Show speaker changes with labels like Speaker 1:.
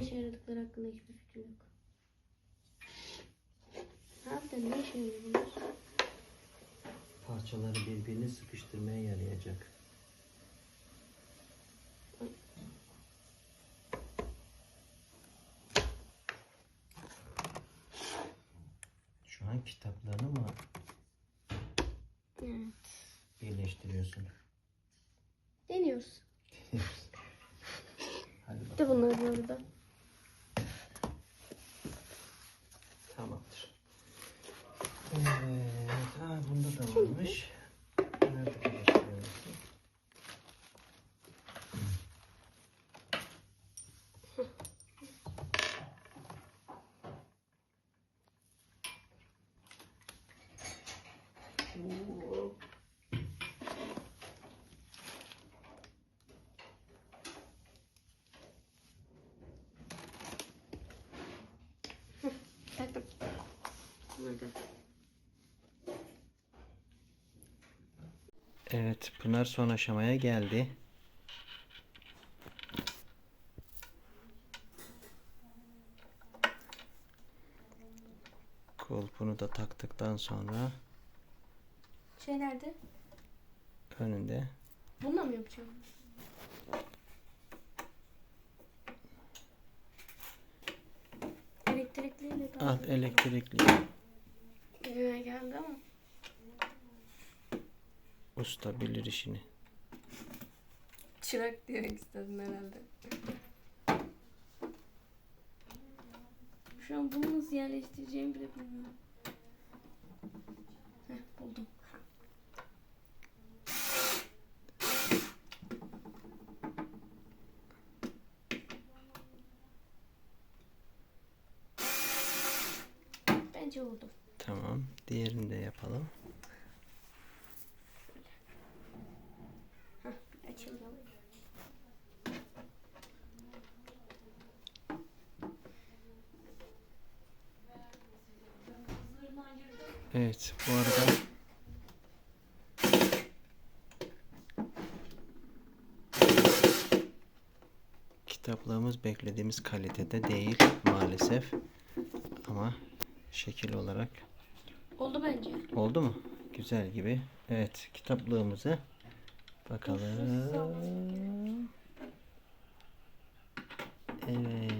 Speaker 1: ne işe yaradıkları hakkında hiçbir fikrim yok. Harbiden ne işe yarıyor bunlar?
Speaker 2: Parçaları birbirine sıkıştırmaya yarayacak. Şu an kitaplarını mı
Speaker 1: Evet.
Speaker 2: birleştiriyorsun?
Speaker 1: Deniyoruz.
Speaker 2: Hadi
Speaker 1: Bir de
Speaker 2: bakalım.
Speaker 1: bunlar bu arada.
Speaker 2: Evet. Ha, bunda da varmış. Nerede birleştiriyorsun?
Speaker 1: Taktım. Burada.
Speaker 2: Evet, Pınar son aşamaya geldi. Kulpunu da taktıktan sonra
Speaker 1: Şey nerede?
Speaker 2: önünde
Speaker 1: Bununla mı yapacağım? Elektrikliyle daha
Speaker 2: al elektrikli
Speaker 1: Gibime geldi ama.
Speaker 2: Usta bilir işini.
Speaker 1: Çırak demek istedim herhalde. Şu an bunu nasıl yerleştireceğimi bile bilmiyorum. Heh, buldum. Bence oldu.
Speaker 2: Tamam, diğerini de yapalım. Evet, bu arada kitaplığımız beklediğimiz kalitede değil maalesef. Ama şekil olarak
Speaker 1: Oldu bence.
Speaker 2: oldu mu? Güzel gibi. Evet, kitaplığımızı bakalım. Evet.